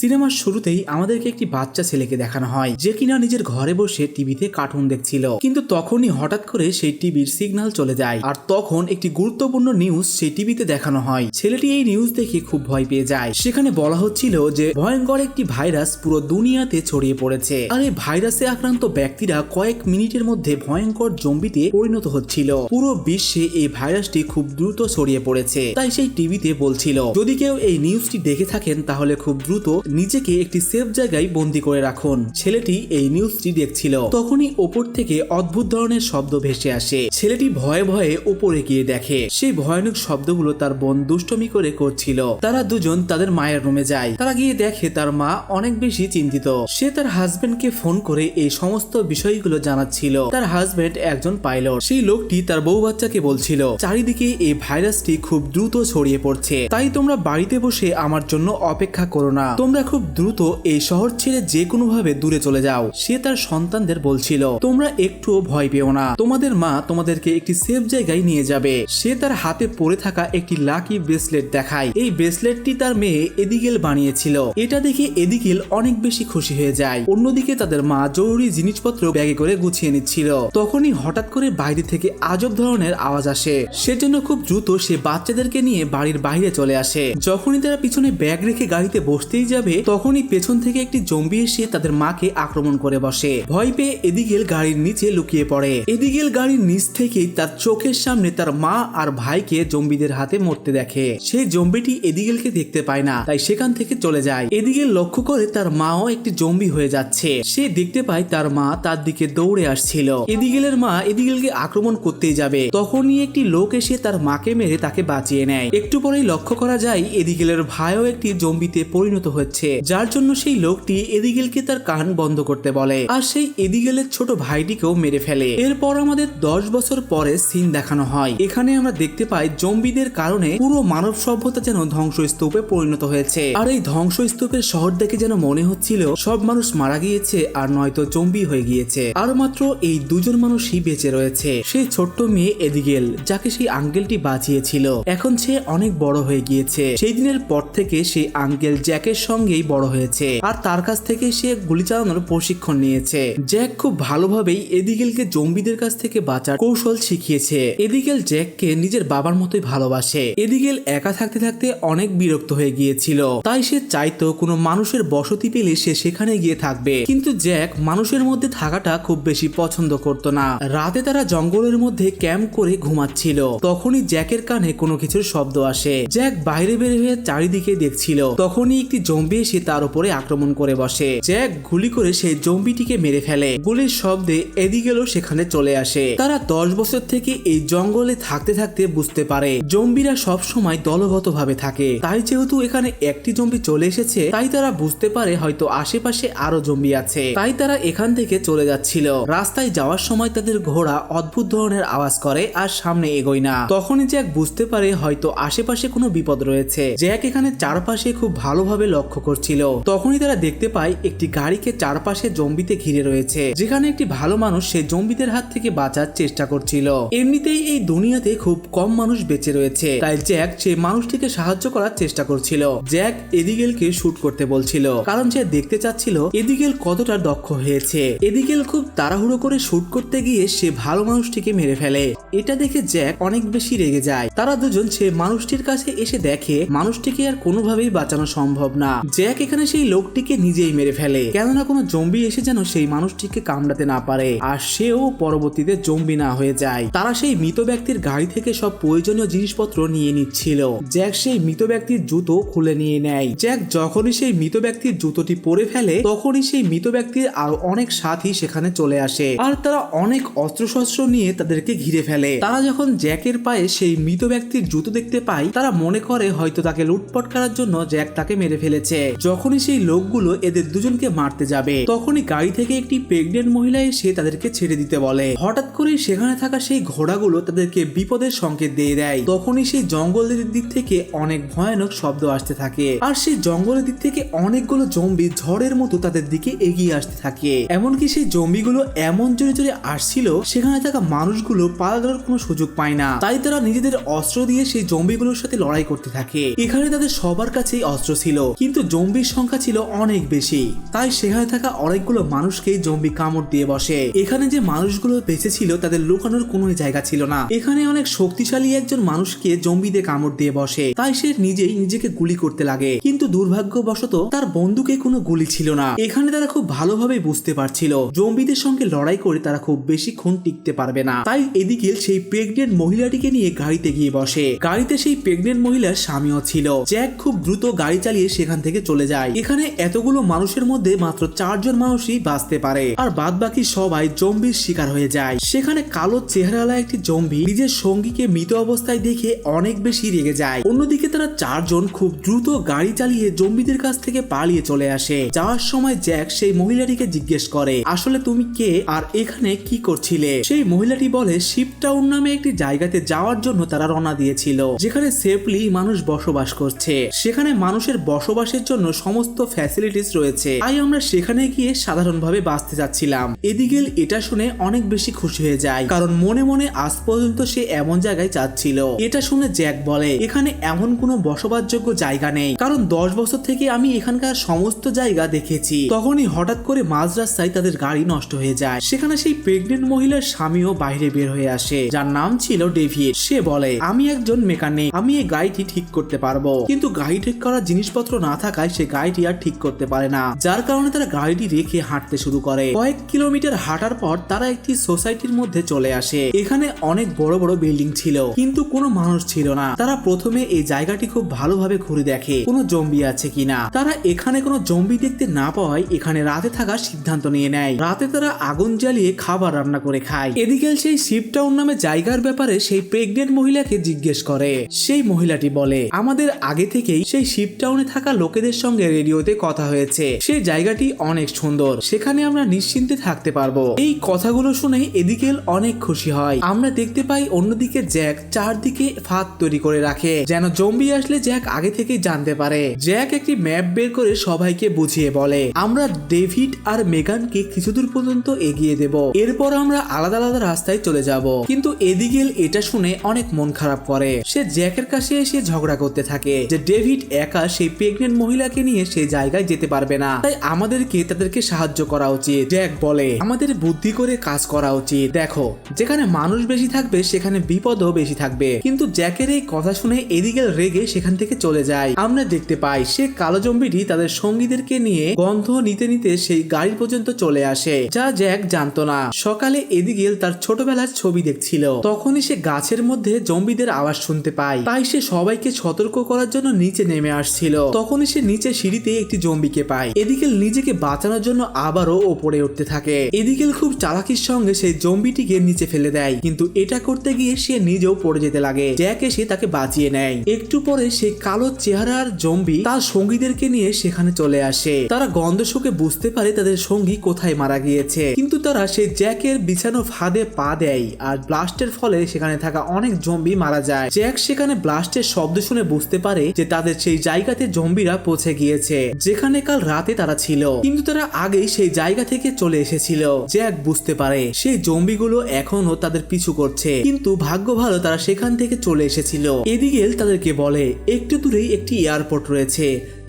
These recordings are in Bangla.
সিনেমার শুরুতেই আমাদেরকে একটি বাচ্চা ছেলেকে দেখানো হয়, যে কিনা নিজের ঘরে বসে টিভিতে কার্টুন দেখছিল। কিন্তু তখনই হঠাৎ করে সেই টিভির সিগন্যাল চলে যায় আর তখন একটি গুরুত্বপূর্ণ নিউজ সেই টিভিতে দেখানো হয়। ছেলেটি এই নিউজ দেখে খুব ভয় পেয়ে যায়। সেখানে বলা হচ্ছিল যে, ভয়ঙ্কর একটি ভাইরাস পুরো দুনিয়াতে ছড়িয়ে পড়েছে। আর এই ভাইরাসে আক্রান্ত ব্যক্তিরা কয়েক মিনিটের মধ্যে ভয়ঙ্কর জম্বিতে পরিণত হচ্ছিল। পুরো বিশ্বে এই ভাইরাসটি খুব দ্রুত ছড়িয়ে পড়েছে। তাই সেই টিভিতে বলছিল, যদি কেউ এই নিউজটি দেখে থাকেন, তাহলে খুব দ্রুত নিজেকে একটি সেফ জায়গায় বন্দি করে রাখুন। ছেলেটি এই নিউজটি দেখছিল। তখনই ওপর থেকে অদ্ভুত ধরনের শব্দ ভেসে আসে। ছেলেটি ভয়ে ভয়ে উপরে গিয়ে দেখে। সেই ভয়ানক শব্দগুলো তার বোন দুষ্টমি করে করছিল। তারা দুজন তাদের মায়ের রুমে যায়। তারা গিয়ে দেখে তার মা অনেক বেশি চিন্তিত। সে তার হাজবেন্ডকে ফোন করে এই সমস্ত বিষয়গুলো জানাচ্ছিল। তার হাজবেন্ড একজন পাইলট সেই লোকটি তার বউ বাচ্চাকে বলছিল, চারিদিকে এই ভাইরাসটি খুব দ্রুত ছড়িয়ে পড়ছে। তাই তোমরা বাড়িতে বসে আমার জন্য অপেক্ষা করো না। তোমরা খুব দ্রুত এই শহর ছেড়ে যে কোনো ভাবে দূরে চলে যাও, সে তার সন্তানদের বলছিল, তোমরা একটুও ভয় পেও না। তোমাদের মা তোমাদেরকে একটি সেফ জায়গায় নিয়ে যাবে। সে তার হাতে পড়ে থাকা একটি লাকি ব্রেসলেট দেখায়। এই ব্রেসলেটটি তার মেয়ে এদিগেল বানিয়েছিল। এটা দেখে এদিগেল অনেক বেশি খুশি হয়ে যায়। অন্যদিকে তাদের মা জরুরি জিনিসপত্র ব্যাগে করে গুছিয়ে নিচ্ছিল। তখনই হঠাৎ করে বাইরে থেকে আজব ধরনের আওয়াজ আসে। সেজন্য খুব দ্রুত সে বাচ্চাদেরকে নিয়ে বাড়ির বাইরে চলে আসে। যখনই তারা পিছনে ব্যাগ রেখে গাড়িতে বসতেই যাবে তখনই পেছন থেকে একটি জম্বি এসে তাদের মাকে আক্রমণ করে বসে। ভয় পেয়ে এদিগেল গাড়ির নিচে লুকিয়ে পড়ে। এদিগেল গাড়ির নিচ থেকেই তার চোখের সামনে তার মা আর ভাইকে জম্বিদের হাতে মরতে দেখে। সেই জম্বিটি এদিগেলকে দেখতে পায় না, তাই সেখান থেকে চলে যায়। এদিগেল লক্ষ্য করে তার মাও একটি জম্বি হয়ে যাচ্ছে। সে দেখতে পায় তার মা তার দিকে দৌড়ে আসছিল। এদিগেলের মা এদিগেলকে আক্রমণ করতেই যাবে। তখনই একটি লোক এসে তার মাকে মেরে তাকে বাঁচিয়ে নেয়। একটু পরেই লক্ষ্য করা যায়, এদিগেলের ভাইও একটি জম্বিতে পরিণত হচ্ছে যার জন্য সেই লোকটি এদিগেলকে তার কান বন্ধ করতে বলে আর সেই এদিগেলের ছোট ভাইটিকেও মেরে ফেলে। এরপর আমাদের দশ বছর পরে সিন দেখানো হয়। এখানে আমরা দেখতে পাই জম্বিদের কারণে পুরো মানব সভ্যতা যেন ধ্বংসস্তূপে পরিণত হয়েছে। আর এই ধ্বংসস্তূপের শহর দেখে যেন মনে হচ্ছিল সব মানুষ মারা গিয়েছে আর নয়তো জম্বি হয়ে গিয়েছে। আর মাত্র এই দুজন মানুষই বেঁচে রয়েছে। সেই ছোট্ট মেয়ে এদিগেল, যাকে সেই আঙ্কেলটি বাঁচিয়েছিল। এখন সে অনেক বড় হয়ে গিয়েছে। সেই দিনের পর থেকে সেই আঙ্কেল জ্যাকের সঙ্গেই বড় হয়েছে। আর তার কাছ থেকে সে গুলি চালানোর প্রশিক্ষণ নিয়েছে। জ্যাক খুব ভালোভাবেই এদিগেলকে জম্বিদের কাছ থেকে বাঁচার কৌশল শিখিয়েছে। এদিগেল জ্যাককে নিজের বাবার মতোই ভালোবাসে। এদিগেল একা থাকতে থাকতে অনেক বিরক্ত হয়ে গিয়েছিল। তাই সে চাইতো কোনো মানুষের বসতি পেলে সে সেখানে গিয়ে থাকবে। কিন্তু জ্যাক মানুষের মধ্যে থাকাটা খুব বেশি পছন্দ করতো না। রাতে তারা জঙ্গলের মধ্যে ক্যাম্প করে ঘুমাচ্ছিল। তখনই জ্যাকের কানে কোনো কিছুর শব্দ আসে। জ্যাক বাইরে বের হয়ে চারিদিকে দেখছিল। তখনই একটি জম্বি এসে তার উপরে আক্রমণ করে বসে। জ্যাক গুলি করে সেই জম্বিটিকে মেরে ফেলে। গুলির শব্দে এদিকেও সেখানে চলে আসে। তারা দশ বছর থেকে এই জঙ্গলে থাকতে থাকতে বুঝতে পারে, জম্বিরা সব সময় দলগত ভাবে থাকে। তাই যেহেতু এখানে একটি জম্বি চলে এসেছে, তাই তারা বুঝতে পারে হয়তো আশেপাশে আরও জম্বি আছে। তাই তারা এখান থেকে চলে যাচ্ছিল। রাস্তায় যাওয়ার সময় তাদের ঘোড়া অদ্ভুত ধরনের আওয়াজ করে আর সামনে এগোয় না। তখনই জ্যাক বুঝতে পারে হয়তো আশেপাশে কোনো বিপদ রয়েছে। জ্যাক এখানে চারপাশে খুব ভালোভাবে লক্ষ্য করছিল। তখনই তারা দেখতে পায় একটি গাড়িকে চারপাশে জম্বিতে ঘিরে রয়েছে, যেখানে একটি ভালো মানুষ সে জম্বিদের হাত থেকে বাঁচার চেষ্টা করছিল। এমনিতেই এই দুনিয়াতে খুব কম মানুষ বেঁচে রয়েছে, তাই জ্যাক সে মানুষটিকে সাহায্য করার চেষ্টা করছিল। জ্যাক এদিগেলকে শুট করতে বলছিল, কারণ সে দেখতে চাচ্ছিল এদিগেল কতটা দক্ষ হয়েছে। এদিগেল খুব তাড়াহুড়ো করে শুট করতে গিয়ে সে ভালো মানুষটিকে মেরে ফেলে। এটা দেখে জ্যাক অনেক বেশি রেগে যায়। তারা দুজন সে মানুষটির কাছে এসে দেখে, মানুষটিকে আর কোনোভাবেই বাঁচানো সম্ভব না। জ্যাক এখানে সেই লোকটিকে নিজেই মেরে ফেলে। কেননা কোনো জম্বি এসে যেন সেই মানুষটিকে কামড়াতে না পারে, আর সেও পরবর্তীতে জম্বি না হয়ে যায়। তারা সেই মৃত ব্যক্তির গাড়ি থেকে সব প্রয়োজনীয় জিনিসপত্র নিয়ে নিচ্ছিল। জ্যাক সেই মৃত ব্যক্তির জুতো খুলে নিয়ে নেয়। জ্যাক যখনই সেই মৃত ব্যক্তির জুতোটি পরে ফেলে, তখনই সেই মৃত ব্যক্তির আরও অনেক সাথী সেখানে চলে আসে, আর তারা অনেক অস্ত্রশস্ত্র নিয়ে তাদেরকে ঘিরে ফেলে। তারা যখন জ্যাকের পায়ে সেই মৃত ব্যক্তির জুতো দেখতে পায়, তারা মনে করে হয়তো তাকে লুটপাট করার জন্য জ্যাক তাকে মেরে ফেলেছে। যখনই সেই লোকগুলো এদের দুজনকে মারতে যাবে, তখনই গাড়ি থেকে একটি প্রেগনেন্ট মহিলা এসে তাদেরকে ছেড়ে দিতে বলে। হঠাৎ করেই সেখানে থাকা সেই ঘোড়াগুলো তাদেরকে বিপদের সংকেত দিয়ে দেয়। তখনই সেই জঙ্গলের দিক থেকে অনেক ভয়ানক শব্দ আসতে থাকে আর সেই জঙ্গলের দিক থেকে অনেকগুলো জম্বি ঝড়ের মতো তাদের দিকে এগিয়ে আসতে থাকে। এমনকি সেই জম্বিগুলো এমন জোরে জোরে আসছিল, সেখানে থাকা মানুষগুলো পালানোর কোনো সুযোগ পায় না। তাই তারা নিজেদের অস্ত্র দিয়ে সেই জম্বিগুলোর সাথে লড়াই করতে থাকে। এখানে তাদের সবার কাছেই অস্ত্র ছিল। কিন্তু জম্বির সংখ্যা ছিল অনেক বেশি। তাই সেখানে থাকা অনেকগুলো মানুষকেই জম্বি কামড় দিয়ে বসে। এখানে যে মানুষগুলো বেঁচে ছিল, তাদের লুকানোর কোনো জায়গা ছিল না। এখানে অনেক শক্তিশালী একজন মানুষকে জম্বিতে কামড় দিয়ে বসে। তাই সে নিজেই নিজেকে গুলি করতে লাগে। কিন্তু দুর্ভাগ্যবশত তার বন্দুকে কোনো গুলি ছিল না। এখানে তারা খুব ভালোভাবে বুঝতে পারছিল। জম্বিদের সঙ্গে লড়াই করে তারা খুব বেশিক্ষণ টিকতে পারবে না। তাই এদিকে সেই প্রেগনেন্ট মহিলাটিকে নিয়ে গাড়িতে গিয়ে বসে। গাড়িতে সেই প্রেগনেন্ট মহিলার স্বামীও ছিল। জ্যাক খুব দ্রুত গাড়ি চালিয়ে সেখান থেকে চলে যায়। এখানে এতগুলো মানুষের মধ্যে মাত্র চারজন মানুষই বাঁচতে পারে। আর বাদ বাকি সবাই জম্বির শিকার হয়ে যায়। সেখানে কালো চেহারাওয়ালা একটি জম্বি নিজের সঙ্গীকে মৃত অবস্থায় দেখে অনেক বেশি রেগে যায়। অন্যদিকে তারা চারজন খুব দ্রুত গাড়ি চালিয়ে জম্বিদের কাছ থেকে পালিয়ে চলে আসে। যাওয়ার সময় জ্যাক সেই মহিলাটিকে জিজ্ঞেস করে, আসলে তুমি কে? আর এখানে কি করছিলে? সেই মহিলাটি বলে শিপটাউন নামে একটি জায়গাতে যাওয়ার জন্য তারা রওনা দিয়েছিল, যেখানে সেফলি মানুষ বসবাস করছে। সেখানে মানুষের বসবাসের জন্য সমস্ত ফ্যাসিলিটিস রয়েছে। তাই আমরা সেখানে গিয়ে সাধারণভাবে বাঁচতে যাচ্ছিলাম এদিকে এটা শুনে অনেক বেশি খুশি হয়ে যায়। কারণ মনে মনে আজ পর্যন্ত সে এমন জায়গায় যাচ্ছিল। এটা শুনে জ্যাক বলে, এখানে এমন কোনো বসবাসযোগ্য জায়গা নেই। কারণ দশ বছর থেকে আমি এখানকার সমস্ত জায়গা দেখেছি। তখনই হঠাৎ করে মাঝ রাস্তায় তাদের গাড়ি নষ্ট হয়ে যায়। সেখানে সেই প্রেগনেন্ট মহিলার স্বামীও বাইরে বের হয়ে আসে। যার নাম ছিল ডেভিড। সে বলে, আমি একজন মেকানিক আমি এই গাড়িটি ঠিক করতে পারব। কিন্তু গাড়ি ঠিক করার জিনিসপত্র না থাকায় সে গাড়িটি আর ঠিক করতে পারে না। যার কারণে তারা গাড়িটি রেখে হাঁটতে শুরু করে। কয়েক কিলোমিটার হাঁটার পর তারা একটি সোসাইটির মধ্যে চলে আসে। এখানে অনেক বড় বড় বিল্ডিং ছিল, কিন্তু কোনো মানুষ ছিল না। তারা প্রথমে এই জায়গাটি খুব ভালোভাবে ঘুরে দেখে, কোনো জম্বি আছে কিনা। তারা এখানে কোনো জম্বি দেখতে না পাওয়ায় এখানে রাতে থাকার সিদ্ধান্ত নিয়ে নেয়। রাতে তারা আগুন জ্বালিয়ে খাবার রান্না করে খায়। এদিকে সেই শিপ টাউন নামে জায়গার ব্যাপারে সেই প্রেগনেন্ট মহিলাকে জিজ্ঞেস করে। সেই মহিলাটি বলে, আমাদের আগে থেকেই সেই শিপ টাউনে থাকা লোকেদের সঙ্গে রেডিওতে কথা হয়েছে। সেই জায়গাটি অনেক সুন্দর। সেখানে আমরা নিশ্চিন্তে থাকতে পারব। এই কথাগুলো শুনে এদিকেল অনেক খুশি হয়। আমরা দেখতে পাই অন্যদিকে জ্যাক চারদিকে ফাঁদ তৈরি করে রাখে। যেন জম্বি আসলে জ্যাক আগে থেকেই জানতে পারে। জ্যাক একটি ম্যাপ বের করে সবাইকে বুঝিয়ে বলে, আমরা ডেভিড আর মেগানকে কিছু দূর পর্যন্ত এগিয়ে দেব। এরপর আমরা আলাদা আলাদা রাস্তায় চলে যাব। কিন্তু এদিকেল এটা শুনে অনেক মন খারাপ করে। সে জ্যাকের কাছে এসে ঝগড়া করতে থাকে যে ডেভিড একা সেই প্রেগনেন্ট মহিলাকে নিয়ে সেই জায়গায় যেতে পারবে না। তাই আমাদেরকে তাদেরকে সাহায্য করা উচিত। জ্যাক বলে, আমাদের বুদ্ধি করে কাজ করা উচিত। দেখো, যেখানে মানুষ বেশি থাকবে, সেখানে বিপদও বেশি থাকবে। কিন্তু জ্যাকের এই কথা শুনে এদিকেল রেগে সেখান থেকে চলে যায়। আমরা দেখতে পাই, সে কালো জম্বিটি তাদের সঙ্গীদেরকে নিয়ে গন্ধ নিতে নিতে সেই গাড়ি পর্যন্ত চলে আসে, যা জ্যাক জানতো না। সকালে এদিকেল তার ছোটবেলার ছবি দেখছিল। তখনই সে গাছের মধ্যে জম্বিদের আওয়াজ শুনতে পায়। তাই সে সবাইকে সতর্ক করার জন্য নিচে নেমে আসছিল। তখনই সে নিচে সিঁড়িতে একটি জম্বিকে পায়। এদিকেল নিজেকে বাঁচানোর জন্য আবারও ওপরে উঠতে থাকে। এদিকেল খুব চালাকির সঙ্গে সেই জম্বিটিকে নিচে ফেলে দেয়, কিন্তু এটা করতে গিয়ে সে নিজেও পড়ে যেতে লাগে। জ্যাক এসে তাকে বাঁচিয়ে নেয়। একটু পরে সেই কালো চেহারার জম্বি তার সঙ্গীদেরকে নিয়ে সেখানে চলে আসে। তারা গন্ধ শুকে বুঝতে পারে তাদের সঙ্গী কোথায় মারা গিয়েছে। কিন্তু তারা সেই জ্যাকের বিছানো ফাঁদে পা দেয় আর ব্লাস্টের ফলে সেখানে থাকা অনেক জম্বি মারা যায়। জ্যাক সেখানে ব্লাস্টের শব্দ শুনে বুঝতে পারে যে তাদের সেই জায়গাতে জম্বিরা পৌঁছে গিয়েছে, যেখানে কাল রাতে তারা ছিল। কিন্তু তারা আগেই সেই জায়গা থেকে চলে এসেছিল জ্যাক বুঝতে পারে সেই জম্বিগুলো এখনও তাদের পিছু করছে। কিন্তু ভাগ্য ভালো তারা সেখান থেকে চলে এসেছিল। এদিকে তাদেরকে বলে, একটু দূরেই একটি এয়ারপোর্ট রয়েছে,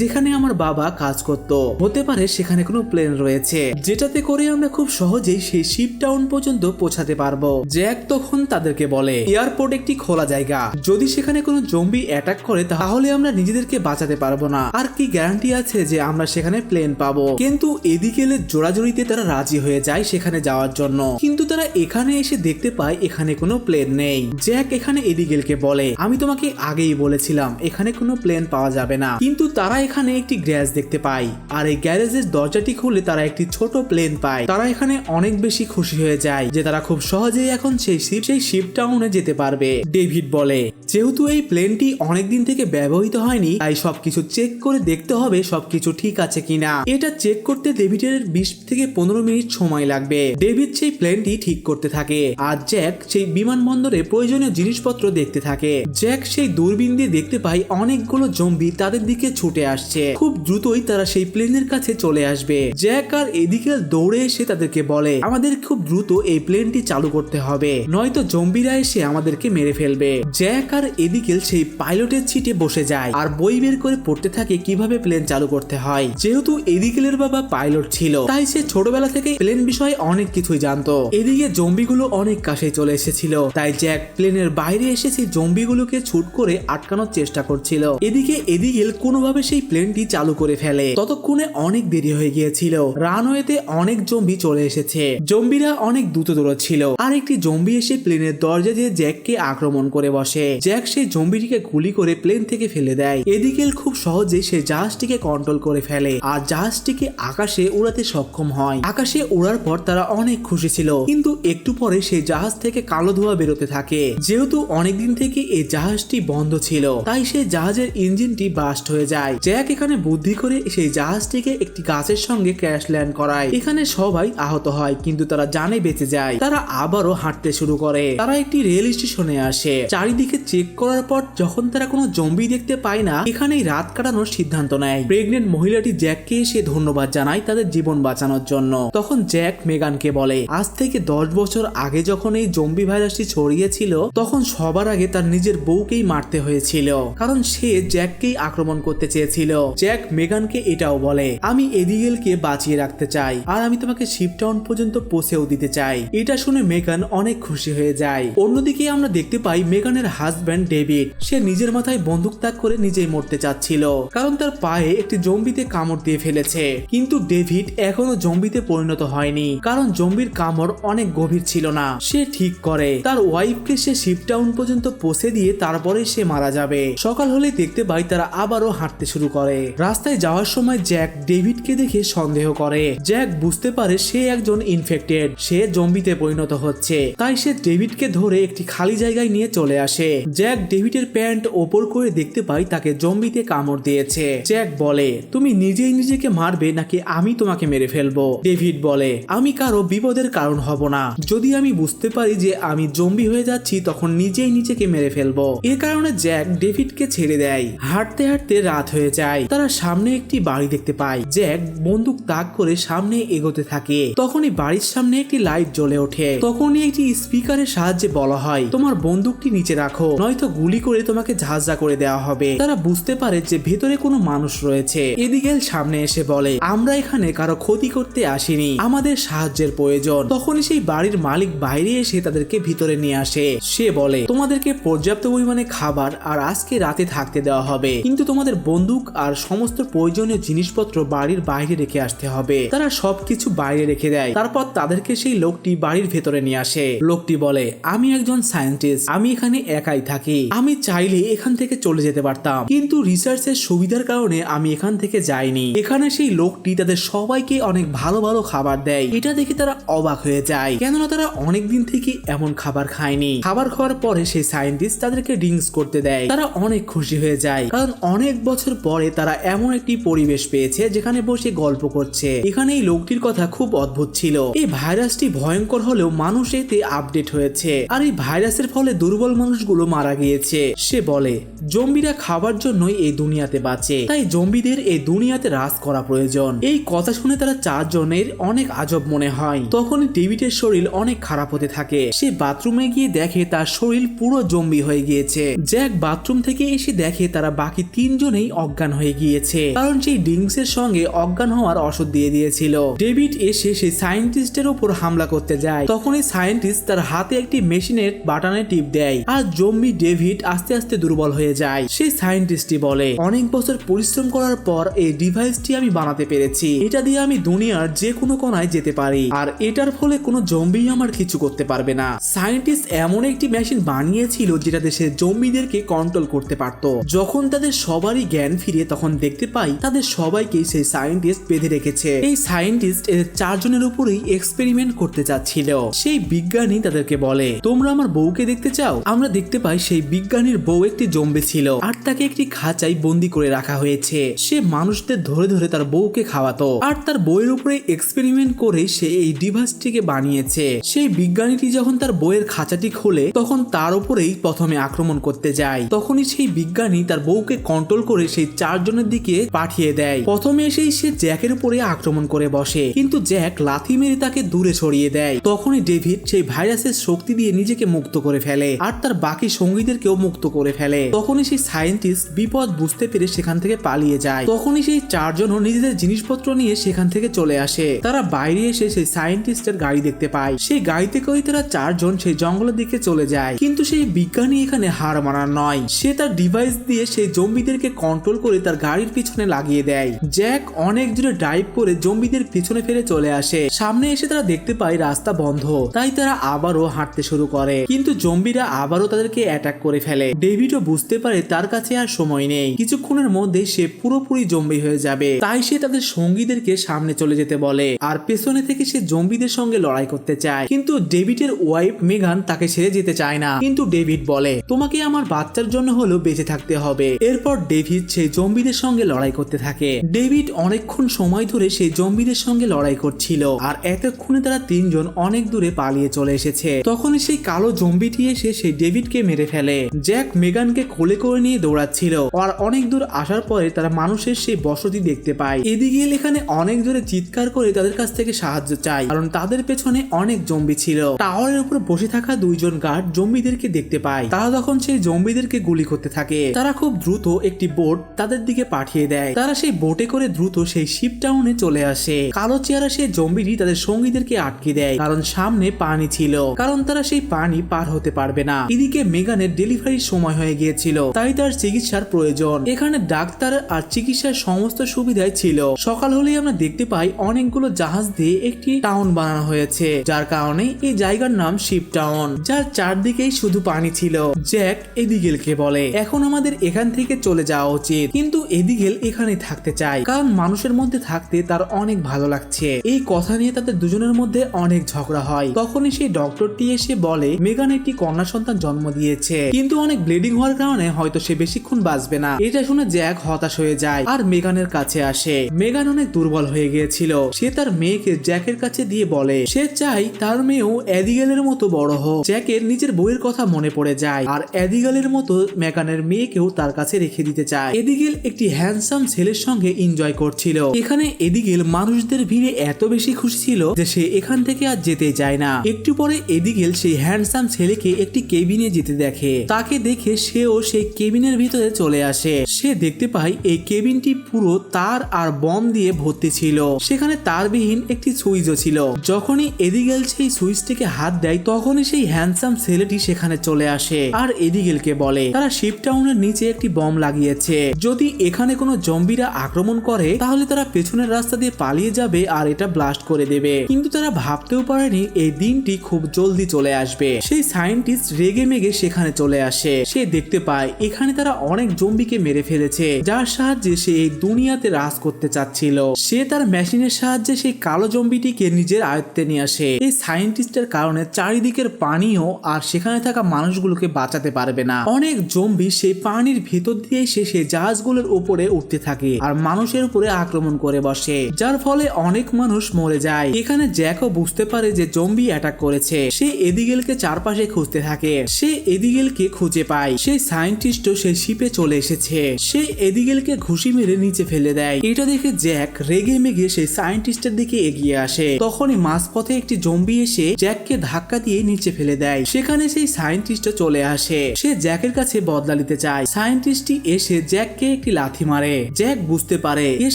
যেখানে আমার বাবা কাজ করত। হতে পারে সেখানে কোনো প্লেন রয়েছে, যেটাতে করে আমরা খুব সহজেই সেই শিপ টাউন পর্যন্ত পৌঁছাতে পারব। জ্যাক তখন তাদেরকে বলে, এয়ারপোর্ট একটি খোলা জায়গা। যদি সেখানে কোনো জম্বি অ্যাটাক করে, তাহলে আমরা নিজেদেরকে বাঁচাতে পারব না। আর কি গ্যারান্টি আছে যে আমরা সেখানে প্লেন পাবো? কিন্তু এদিকে এলে জোড়াজোড়িতে তারা রাজি হয়ে যায় সেখানে যাওয়ার জন্য। কিন্তু তারা এখানে এসে দেখতে পায় এখানে কোনো প্লেন নেই। জ্যাক এখানে এদিগেলকে বলে, আমি তোমাকে আগেই বলেছিলাম, এখানে কোনো প্লেন পাওয়া যাবে না। কিন্তু তারা এখানে একটি গ্যারেজ দেখতে পায়। আর এই গ্যারেজের দরজাটি খুলে তারা একটি ছোট প্লেন পায়। তারা এখানে অনেক বেশি খুশি হয়ে যায় যে তারা খুব সহজেই এখন সেই শিপ সেই শিপ টাউনে যেতে পারবে। ডেভিড বলে যেহেতু এই প্লেনটি অনেকদিন থেকে ব্যবহৃত হয়নি, তাই সবকিছু চেক করে দেখতে হবে সবকিছু ঠিক আছে কিনা। এটা চেক করতে ডেভিডের বিশ থেকে পনেরো মিনিট সময় লাগবে। ডেভিড সেই প্লেনটি ঠিক করতে থাকে, আর জ্যাক সেই বিমানবন্দরে প্রয়োজনীয় জিনিসপত্র দেখতে থাকে। জ্যাক সেই দূরবীন দিয়ে দেখতে পায় অনেকগুলো জম্বি তাদের দিকে ছুটে আসছে। খুব দ্রুতই তারা সেই প্লেনের কাছে চলে আসবে। জ্যাক আর এদিকে দৌড়ে এসে তাদেরকে বলে, আমাদের খুব দ্রুত এই প্লেনটি চালু করতে হবে, নয়তো জম্বিরা এসে আমাদেরকে মেরে ফেলবে। জ্যাক আর এদিকেল সেই পাইলটের সিটে বসে যায় আর বই বের করে পড়তে থাকে কীভাবে প্লেন চালু করতে হয়। যেহেতু এদিকেলের বাবা পাইলট ছিল, তাই সে ছোটবেলা থেকে প্লেন বিষয়ে অনেক কিছুই জানতো। এদিকে জম্বিগুলো অনেক কাছে চলে এসেছিল, তাই জ্যাক প্লেনের বাইরে এসে সেই জম্বিগুলোকে ছুট করে আটকানোর চেষ্টা করছিল। এদিকে এদিকেল কোনোভাবে সেই প্লেনটি চালু করে ফেলে। ততক্ষণে অনেক দেরি হয়ে গিয়েছিল। রানওয়েতে অনেক জম্বি চলে এসেছে। জম্বিরা অনেক দ্রুত দৌড়চ্ছিল আর একটি জম্বি এসে প্লেনের দরজা দিয়ে জ্যাককে আক্রমণ করে বসে। জ্যাক সেই জম্বিটিকে গুলি করে প্লেন থেকে ফেলে দেয়। এদিকেল খুব সহজে সে জাহাজটিকে কন্ট্রোল করে ফেলে আর জাহাজটিকে আকাশে উড়াতে সক্ষম হয়। আকাশে ওড়ার পর তারা অনেক খুশি ছিল, কিন্তু একটু পরে সেই জাহাজ থেকে কালো ধোঁয়া বেরোতে থাকে। যেহেতু অনেকদিন থেকে এই জাহাজটি বন্ধ ছিল, তাই সেই জাহাজের ইঞ্জিনটি বাস্ট হয়ে যায়। জ্যাক এখানে বুদ্ধি করে সেই জাহাজটিকে একটি গাছের সঙ্গে ক্র্যাশ ল্যান্ড করায়। এখানে সবাই আহত হয়, কিন্তু তারা জানে বেঁচে যায়। তারা আবারও হাঁটতে শুরু করে। তারা একটি রেল স্টেশনে আসে। চারিদিকে চেক করার পর যখন তারা কোনো জম্বি দেখতে পায় না, এখানেই রাত কাটানোর সিদ্ধান্ত নেয়। প্রেগনেন্ট মহিলাটি জ্যাককে এসে ধন্যবাদ জানায় তাদের জীবন বাঁচানোর জন্য। তখন জ্যাক মেগানকে বলে, আজ থেকে দশ বছর আগে যখন এই জম্বি ভাইরাসটি ছড়িয়েছিল, তখন সবার আগে তার নিজের বউকেই মারতে হয়েছিল। কারণ সে জ্যাককেই আক্রমণ করতে চেয়েছিল। জ্যাক মেগানকে এটাও বলে, আমি এদিগেলকে বাঁচিয়ে রাখতে চাই। আর আমি তোমাকে শিপটাউন পর্যন্ত পৌঁছেও দিতে চাই। এটা শুনে মেগান অনেক খুশি হয়ে যায়। অন্যদিকে আমরা দেখতে পাই, মেগানের হাজব্যান্ড ডেভিড সে নিজের মাথায় বন্দুক তাক করে নিজেই মরতে চাচ্ছিল। কারণ তার পায়ে একটি জম্বিতে কামড় দিয়ে ফেলেছে। কিন্তু ডেভিড এখনও জম্বিতে পরিণত হয়নি। কারণ জম্বির কামড় অনেক গভীর ছিল না। সে ঠিক করে। তার ওয়াইফকে সে শিপটাউন পর্যন্ত পৌঁছে দিয়ে তারপরে সে মারা যাবে। সকাল হলে দেখতে পাই তারা আবারও হাঁটতে শুরু করে। রাস্তায় যাওয়ার সময় জ্যাক ডেভিডকে দেখে সন্দেহ করে। জ্যাক বুঝতে পারে সে একজন ইনফেক্টেড সে জম্বিতে পরিণত হচ্ছে। তাই সে ডেভিডকে ধরে একটি খালি জায়গায় নিয়ে চলে আসে। জ্যাক ডেভিডের প্যান্ট ওপর করে দেখতে পাই তাকে জম্বিতে কামড় দিয়েছে। জ্যাক বলে, তুমি নিজেই নিজেকে মারবে নাকি আমি তোমাকে মেরে ফেলব? ডেভিড বলে, আমি কারও বিপদের কারণ হব না। যদি আমি বুঝতে পারি যে আমি জম্বি হয়ে যাচ্ছি, তখন নিজেই নিজেকে মেরে ফেলব। এ কারণে জ্যাক ডেভিডকে ছেড়ে দেয়। হাঁটতে হাঁটতে রাত হয়ে যায়। তারা সামনে একটি বাড়ি দেখতে পায়। জ্যাক বন্দুক তাক করে সামনে এগোতে থাকে। তখনই বাড়ির সামনে একটি লাইট জ্বলে ওঠে। তখনই একটি স্পিকারের সাহায্যে বলা হয়, তোমার বন্দুকটি নিচে রাখো নয়তো গুলি করে তোমাকে ঝাঁঝা করে দেওয়া হবে। তারা বুঝতে পারে যে ভেতরে কোনো মানুষ রয়েছে। এদিকে সামনে এসে বলে, আমরা এখানে কারও ক্ষতি করতে আসিনি। আমাদের সাহায্যের প্রয়োজন। তখনই সেই বাড়ির মালিক বাইরে এসে তাদেরকে ভিতরে নিয়ে আসে। সে বলে, তোমাদেরকে পর্যাপ্ত পরিমাণে খাবার আর আজকে রাতে থাকতে দেওয়া হবে। কিন্তু তোমাদের বন্দুক আর সমস্ত প্রয়োজনীয় জিনিসপত্র বাড়ির বাইরে রেখে আসতে হবে। তারা সবকিছু বাইরে রেখে দেয়। তারপর তাদেরকে সেই লোকটি বাড়ির ভেতরে নিয়ে আসে। লোকটি বলে, আমি একজন সায়েন্টিস্ট। আমি এখানে একাই থাকি। আমি চাইলে এখান থেকে চলে যেতে পারতাম। কিন্তু রিসার্চের সুবিধার কারণে আমি এখান থেকে যাইনি। এখানে সেই লোকটি তাদের সবাইকে অনেক ভালো ভালো খাবার দেয়। এটা দেখে তারা অবাক হয়ে যায়। কেননা তারা অনেক দিন থেকে এমন খাবার খায়নি। খাবার খাওয়ার পরে সেই সায়েন্টিস্ট তাদেরকে ড্রিঙ্কস করতে দেয়। তারা অনেক খুশি হয়ে যায়। কারণ অনেক বছর পরে তারা এমন একটি পরিবেশ পেয়েছে যেখানে বসে গল্প করছে। এখানে এই লোকটির কথা খুব অদ্ভুত ছিল। এই ভাইরাসটি ভয়ঙ্কর হলেও মানুষ এতে আপডেট হয়েছে। আর এই ভাইরাসের ফলে দুর্বল মানুষগুলো মারা গিয়েছে। সে বলে, জম্বিরা খাবার জন্যই এই দুনিয়াতে বাঁচে। তাই জম্বিদের এই দুনিয়াতে রাজ করা প্রয়োজন। এই কথা শুনে তারা চারজনের অনেক আজব মনে হয়। তখন ডেভিডের শরীর অনেক খারাপ হতে থাকে। সে বাথরুমে গিয়ে দেখে তার শরীর পুরো জম্বি হয়ে গিয়েছে। জ্যাক বাথরুম থেকে এসে দেখে তারা বাকি তিনজনেই অজ্ঞান হয়ে গিয়েছে। কারণ সেই ডিংসের সঙ্গে অজ্ঞান হওয়ার ওষুধ দিয়ে দিয়েছিল। ডেভিড এসে সেই সায়েন্টিস্টের উপর হামলা করতে যায়। তখন এই সায়েন্টিস্ট তার হাতে একটি মেশিনের বাটনে টিপ দেয়। আর জম্বি ডেভিড আস্তে আস্তে দুর্বল হয়ে যায় সেই সায়েন্টিস্টই বলে। অনেক বছর পরিশ্রম করার পর এই ডিভাইসটি আমি বানাতে পেরেছি। এটা দিয়ে আমি দুনিয়ার যে কোনো কোনায় যেতে পারি। আর এটার ফলে কোনো জম্বি আমার কিছু করতে পারবে না। সায়েন্টিস্ট এমন একটি মেশিন বানিয়েছিল যেটা দেশের জম্বিদেরকে কন্ট্রোল করতে পারত। যখন তাদের সবারই জ্ঞান ফিরে, তখন দেখতে পাই তাদের সবাইকে সেই সায়েন্টিস্ট বেঁধে রেখেছে। এই সায়েন্টিস্ট এদের চারজনের উপরেই এক্সপেরিমেন্ট করতে চাচ্ছিল। সেই বিজ্ঞানী তাদেরকে বলে, তোমরা আমার বউকে দেখতে চাও? আমরা দেখতে পাই সেই বিজ্ঞানীর বউ একটি জম্বে ছিল আর তাকে একটি খাঁচায় বন্দি করে রাখা হয়েছে। সে মানুষদের ধরে ধরে তার বউকে খাওয়াতো। আর তার বইয়ের উপরে এক্সপেরিমেন্ট করে সে এই ডিভাইসটিকে বানিয়েছে। সেই বিজ্ঞানীটি যখন তার বইয়ের খাঁচাটি খোলে, তখন তার উপরেই প্রথমে আক্রমণ করতে যায়। তখনই সেই বিজ্ঞানী তার বউকে কন্ট্রোল করে সেই চারজনের দিকে পাঠিয়ে দেয়। প্রথমে এসেই সে জ্যাকের উপরে আক্রমণ করে বসে, কিন্তু জ্যাক লাথি মেরে তাকে দূরে সরিয়ে দেয়। তখনই ডেভিড সেই ভাইরাসের শক্তি দিয়ে নিজেকে মুক্ত করে ফেলে। আর তার বাকি সঙ্গীদেরকেও মুক্ত করে ফেলে। তখনই সেই সায়েন্টিস্ট বিপদ বুঝতে পেরে সেখান থেকে পালিয়ে যায়। তখনই সেই চারজনও নিজেদের জিনিসপত্র নিয়ে সেখান থেকে চলে আসে। তারা বাইরে এসে সেই সায়েন্টিস্টের গাড়ি দেখতে পায়। সেই গাড়িতে করে তারা চারজন সেই জঙ্গলের দিকে চলে যায়। কিন্তু সেই বিজ্ঞানী এখানে হার মানার নয়। সে তার ডিভাইস দিয়ে সেই জম্বিদেরকে কন্ট্রোল করে তার গাড়ির পিছনে লাগিয়ে দেয়। জ্যাক অনেক দূরে ড্রাইভ করে জম্বিদের পিছনে ফেলে চলে আসে। সামনে এসে তারা দেখতে পায় রাস্তা বন্ধ। তাই তারা আবারও হাঁটতে শুরু করে। কিন্তু জম্বিরা আবারও তাদেরকে অ্যাটাক করে ফেলে। ডেভিডও বুঝতে পারে তার কাছে আর সময় নেই। কিছুক্ষণের মধ্যে সে পুরোপুরি জম্বি হয়ে যাবে। তাই সে তাদের সঙ্গীদেরকে সামনে চলে যেতে বলে। আর পেছনে থেকে সে জম্বিদের সঙ্গে লড়াই করতে চায়। কিন্তু ডেভিডের ওয়াইফ মেগান তাকে ছেড়ে যেতে চায় না। কিন্তু ডেভিড বলে, তোমাকে আমার বাচ্চার জন্য হলেও বেঁচে থাকতে হবে। এরপর ডেভিড সেই জম্বিদের সঙ্গে লড়াই করতে থাকে। ডেভিড অনেকক্ষণ সময় ধরে সেই জম্বিদের সঙ্গে লড়াই করছিল। আর এতক্ষণে তারা তিনজন অনেক দূরে পালিয়ে চলে এসেছে। তখনই সেই কালো জম্বিটি এসে সেই ডেভিডকে মেরে ফেলে। জ্যাক মেগানকে কোলে করে নিয়ে দৌড়াচ্ছিল। আর অনেক দূর আসার পরে তারা মানুষের সেই বসতি দেখতে পায়। এদিকে এখানে অনেক জোরে চিৎকার করে তাদের কাছ থেকে সাহায্য চায়। কারণ তাদের পেছনে অনেক জম্বি ছিল। টাওয়ারের উপর বসে থাকা দুইজন গার্ড জম্বিদেরকে দেখতে পায়। তারা তখন সেই জম্বিদেরকে গুলি করতে থাকে। তারা খুব দ্রুত একটি বোট তাদের দিকে পাঠিয়ে দেয়। তারা সেই বোটে করে দ্রুত সেই শিপ টাউনে চলে আসে। কালো চেহারা সেই জম্বিটি তাদের সঙ্গীদেরকে আটকে দেয়। কারণ সামনে পানি ছিল। কারণ তারা সেই পানি পার হতে পারবে না। এদিকে মেগানের ডেলিভারির সময় হয়ে গিয়েছিল, তাই তার চিকিৎসার প্রয়োজন। এখানে ডাক্তার আর চিকিৎসার সমস্ত সুবিধাই ছিল। সকাল হলেই আমরা দেখতে পাই অনেকগুলো জাহাজ দিয়ে একটি টাউন বানানো হয়েছে, যার কারণে এই জায়গার নাম শিপ টাউন, যার চারদিকেই শুধু পানি ছিল। জ্যাক এদিগেলকে বলে, এখন আমাদের এখান থেকে চলে যাওয়া উচিত। কিন্তু এদিগেল এখানে থাকতে চায়, কারণ মানুষের মধ্যে থাকতে তার অনেক ভালো লাগছে। এই কথা নিয়ে তাদের দুজনের মধ্যে অনেক ঝগড়া হয়। তখনই সেই ডক্টরটি এসে বলে, মেগান একটি কন্যা সন্তান জন্ম দিয়েছে। কিন্তু অনেক ব্লিডিং হওয়ার কারণে হয়তো সে বেশিক্ষণ বাঁচবে না। এটা শুনে জ্যাক হতাশ হয়ে যায় আর মেগানের কাছে আসে। মেগান অনেক দুর্বল হয়ে গিয়েছিল। সে তার মেয়েকে জ্যাকের কাছে দিয়ে বলে, সে চাই তার মেয়েও অ্যাদিগেলের মতো বড় হোক। জ্যাকের নিজের বইয়ের কথা মনে পড়ে যায়। আর অ্যাদিগেলের মতো মেগানের মেয়েকেও তার কাছে রেখে দিতে চায়। এদিগেল একটি হ্যান্ডসাম ছেলের সঙ্গে এনজয় করছিল। এখানে এদিগেল মানুষদের ভিড়ে এত বেশি খুশি ছিল যে সে এখান থেকে আর যেতে চায় না। একটু পরে এদিগেল সেই হ্যান্ডসাম ছেলেকে একটি কেবিনে যেতে দেখে। তাকে দেখে সেও সেই কেবিনের ভিতরে চলে আসে। সে দেখতে পায় এই কেবিনটি পুরো তার আর বম দিয়ে ভর্তি ছিল। সেখানে তারবিহীন একটি সুইচও ছিল। যখনই এদিগেল সেই সুইচটিকে হাত দেয়, তখনই সেই হ্যান্ডসাম ছেলেটি সেখানে চলে আসে। আর এদিগেলকে বলে, তারা শিপ টাউনের নিচে একটি বম লাগিয়েছে। যদি এখানে কোনো জম্বিরা আক্রমণ করে, তাহলে তারা পেছনের রাস্তা দিয়ে পালিয়ে যাবে আর এটা ব্লাস্ট করে দেবে। কিন্তু তারা ভাবতেও পারেনি এই দিনটি খুব জলদি চলে আসবে। সেই সায়েন্টিস্ট রেগে মেগে সেখানে চলে আসে। সে দেখতে পায়, এখানে তারা অনেক জম্বিকে মেরে ফেলেছে, যার সাহায্যে সে এই দুনিয়াতে রাজ করতে চাচ্ছিল। সে তার মেশিনের সাহায্যে সেই কালো জম্বিটিকে নিজের আয়ত্তে নিয়ে আসে। এই সায়েন্টিস্টের কারণে চারিদিকের পানিও আর সেখানে থাকা মানুষগুলোকে বাঁচাতে পারবে না। অনেক জম্বি সেই পানির ভেতর দিয়ে এসে সেই জাহাজগুলোর উপরে উঠতে থাকে আর মানুষের উপরে আক্রমণ করে বসে, যার ফলে অনেক মানুষ মরে যায়। এখানে জ্যাকও বুঝতে পারে যে জম্বি অ্যাটাক করেছে। সে এদিগেলকে চারপাশে খুঁজতে থাকে। সে এদিগেলকে খুঁজে পায়। সেই সায়েন্টিস্টও সেই শিপে চলে এসেছে। সে এদিগেলকে ঘুষি মেরে নিচে ফেলে দেয়। এটা দেখে জ্যাক রেগে মেগে সেই সায়েন্টিস্টের দিকে এগিয়ে আসে। তখনই মাঝপথে একটি জম্বি এসে জ্যাককে ধাক্কা দিয়ে নিচে ফেলে দেয়। সেখানে সেই সায়েন্টিস্টও চলে আসে। সে জ্যাকের কাছে বদলা নিতে চায়। সায়েন্টিস্টটি এসে জ্যাককে একটি লাথি মারে। জ্যাক বুঝতে পারে এর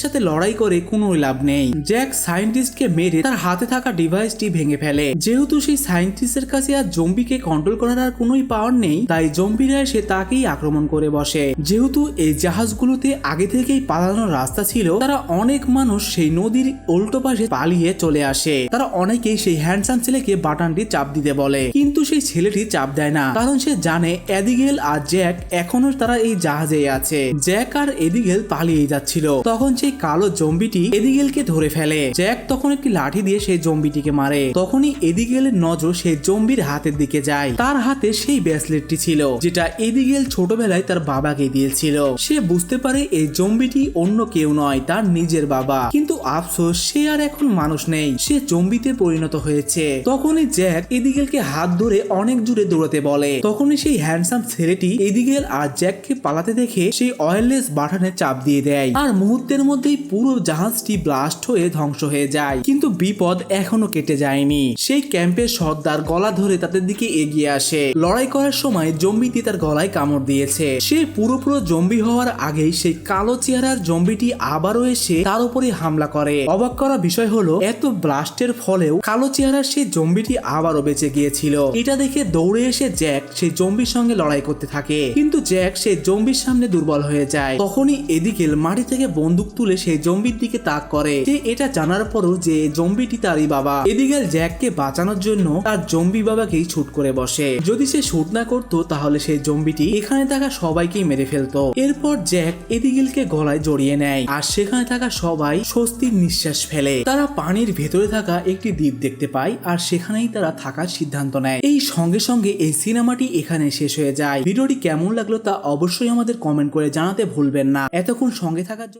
সাথে লড়াই করে কোনো লাভ নেই। জ্যাক সায়েন্টিস্টকে মেরে তার হাতে থাকা ডিভাইসটি ভেঙে ফেলে। যেহেতু সেই সায়েন্টিস্টের কাছে আর জম্বিকে কন্ট্রোল করার আর কোনোই পাওয়ার নেই, তাই জম্বিরা এসে তাকেই আক্রমণ করে বসে। যেহেতু এই জাহাজগুলোতে আগে থেকেই পালানোর রাস্তা ছিল, তারা অনেক মানুষ সেই নদীর উল্টো পাশে পালিয়ে চলে আসে। তারা অনেকেই সেই হ্যান্ডসাম ছেলেকে বাটনটি চাপ দিতে বলে, কিন্তু সেই ছেলেটি চাপ দেয় না, কারণ সে জানে এদিগেল আর জ্যাক এখনও তারা এই জাহাজে আছে। জ্যাক আর এদিগেল পালিয়ে যাচ্ছিল, তখন সেই কালো জম্বিটি এদিগেলকে ধরে ফেলে। জ্যাক তখন একটি লাঠি দিয়ে সেই জম্বিটিকে মারে, তখনই এদিগেলের নজর সেই জম্বির হাতের দিকে যায়। তার হাতে সেই ব্যাস ব্রেসলেটটি ছিল, যেটা এদিগেল ছোটবেলায় তার বাবাকে দিয়েছিল। সে বুঝতে পারে এই জম্বিটি অন্য কেউ নয়, তার নিজের বাবা। কিন্তু আফসোস, সে আর এখন মানুষ নেই। সে জম্বিতে পরিণত হয়েছে। তখনই জ্যাক এদিগেলকে হাত ধরে অনেক জুড়ে দৌড়াতে বলে। তখনই সেই হ্যান্ডসাম ছেলেটি এদিগেল আর জ্যাককে পালাতে দেখে সেই অয়েললেস বাটনে চাপ দিয়ে দেয়। আর মুহূর্তের মধ্যেই পুরো জাহাজটি ব্লাস্ট হয়ে ধ্বংস হয়ে যায়। কিন্তু বিপদ এখনও কেটে যায়নি। সেই ক্যাম্পের সর্দার গলা ধরে তাদের দিকে এগিয়ে আসে। লড়াই করার সময় জম্বিটি তার গলায় কামড় দিয়েছে। সে পুরোপুরো জম্বি হওয়ার আগেই সেই কালো চেহারার জম্বিটি আবারও এসে তার উপরে হামলা করে। অবাক করা বিষয় হলো, এত ব্লাস্টের ফলেও কালো চেহারার সেই জম্বিটি আবারও বেঁচে গিয়েছিল। এটা দেখে দৌড়ে এসে জ্যাক সেই জম্বির সঙ্গে লড়াই করতে থাকে। কিন্তু জ্যাক সেই জম্বির সামনে দুর্বল হয়ে যায়। তখনই এদিকেল মাটি থেকে বন্দুক তুলে সেই জম্বির দিকে তাক করে। সে এটা জানার পরও যে জম্বিটি তারই বাবা। এদিকেল জ্যাককে বাঁচানোর জন্য তার জম্বি বাবাকেই ছুট করে বসে। যদি সে শুট না করতো, তাহলে সেই জম্বিটি এখানে থাকা সবাইকেই মেরে ফেলতো। এরপর জ্যাক এদিগেলকে গলায় জড়িয়ে নেয়, আর সেখানে থাকা সবাই স্বস্তির নিঃশ্বাস ফেলে। তারা পানির ভেতরে থাকা একটি দ্বীপ দেখতে পায়, আর সেখানেই তারা থাকার সিদ্ধান্ত নেয়। এই সঙ্গে সঙ্গে এই সিনেমাটি এখানে শেষ হয়ে যায়। ভিডিওটি কেমন লাগল তা অবশ্যই আমাদের কমেন্ট করে জানাতে ভুলবেন না। এতক্ষণ সঙ্গে থাকার